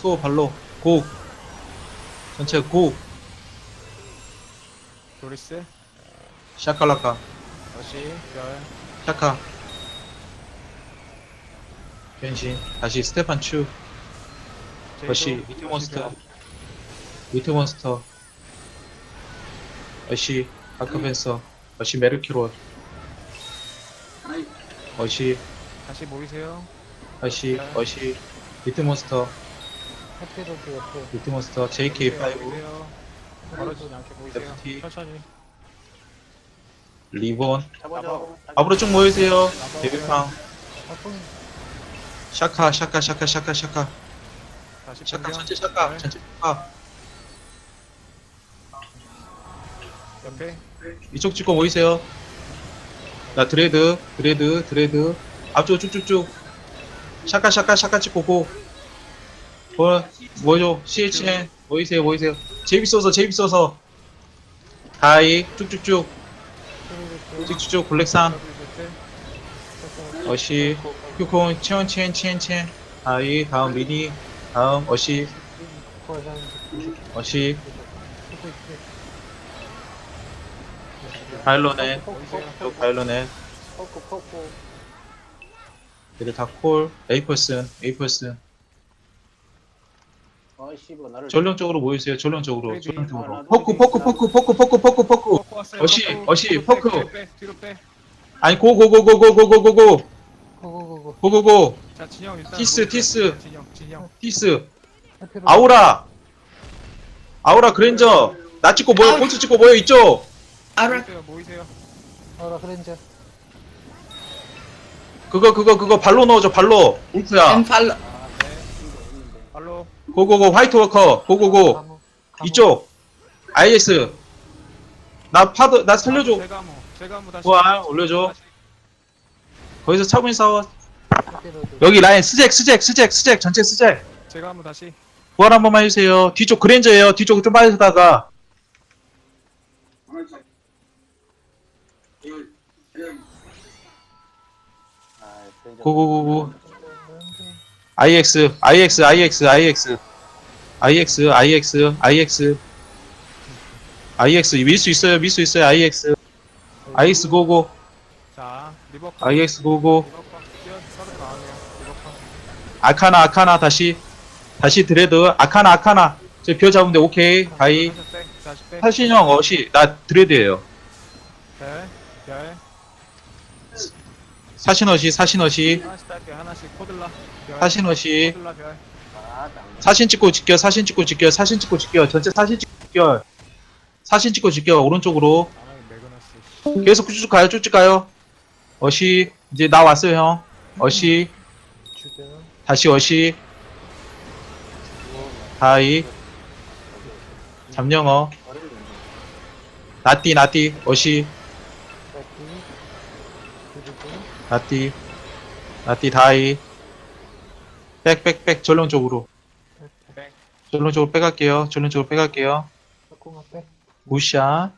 수호 발로 고. 전체 고. 도리스? 샤칼라카. 다시 별. 샤카. 변신 다시 스테판 추. 다시 위트 몬스터. 위트 몬스터. 어시 아크펜서. 어시 메르키롤. 어시. 다시 모이세요. 어시 어시. 위트 몬스터 해피로드 옆에. 위트 몬스터 JK5 모이세요. 멀어지지 않게 모이세요? FT. 천천히. 리본. 잡아줘. 앞으로 쭉 모이세요. 데뷔팡 아픈 샤카 샤카 샤카 샤카 샤카. 다시 샤카. 전체 샤카 네. 전체 샤카. 옆에? 이쪽 찍고 모이세요. 나 드레드 드레드 드레드. 앞쪽 쭉쭉쭉. 샤카 샤카 샤카 찍고 고 뭐, 뭐죠? CHN 모이세요 모이세요. 재밌어서 재밌어서. 다이 쭉쭉쭉. 쭉쭉쭉 블랙산. 어시 휴콘 치언 치엔 치엔 치엔 다이 다음 미니. 다음 어시. 어시. 바일로넷. 또 바일로넷. 얘들 다콜. 에이퍼슨 에이퍼슨 뭐 나를. 전령적으로 모이세요. 전령적으로 레디. 전령적으로. 포크 포크 포크 포크 포크 포크 포크. 어시, 어시, 포크. 뒤로 빼 뒤로 빼. 아니 고고고고고고고고고 고고고고 고고고 자 진영 일단 티스, 모이세요. 티스. 진영 진영. 티스. 아우라. 아우라 그랜저. 나 찍고 모여 폰트 찍고 모여 이쪽 모이세요 모이세요. 아우라 그랜저. 그거 그거 그거 발로 넣어줘 발로. 울프야. 엠팔로 고고고 화이트 워커 고고고. 가무 이쪽. IS 나 파드 나 살려줘. 제가무 제가무 다시 우와, 올려줘. 다시. 거기서 차분히 싸워 여기 라인 스잭 스잭 스잭 스잭 전체 스잭. 제가무 다시. 부활 한 번만 해주세요. 뒤쪽 그랜저예요. 뒤쪽 좀 빠져다가. 아. 고고고고 IX IX IX IX IX IX IX IX 밀 수 있어요 밀 수 있어요 IX IX 고고 자 리버컨 IX 고고 리버컨. 뛰어 서로 나와요 리버컨. 아카나 아카나 다시. 다시 드레드. 아카나 아카나. 저벼 잡으면 돼. 오케이. 다이. 다시 빼 사신형 어시 나 드레드예요. 별 별 사신어시 사신어시. 하나씩 딸게 하나씩. 코들라. 별. 사신어시. 코들라 별. 아, 나. 사신 찍고 직겨 사신 찍고 직겨 사신 찍고 직겨 전체 사신 찍고 직겨 사신 찍고 직겨 오른쪽으로. 아 매그너스 계속 쭉쭉 가요 쭉쭉 가요. 어시. 이제 나 왔어요 형. 어시. 다시 어시. 다이. 잠영어. 나띠 나띠. 어시 나띠. 나띠 다이. 백백백. 전령 쪽으로. 백 전령 쪽으로 빼갈게요. 전령 쪽으로 빼갈게요. 무샤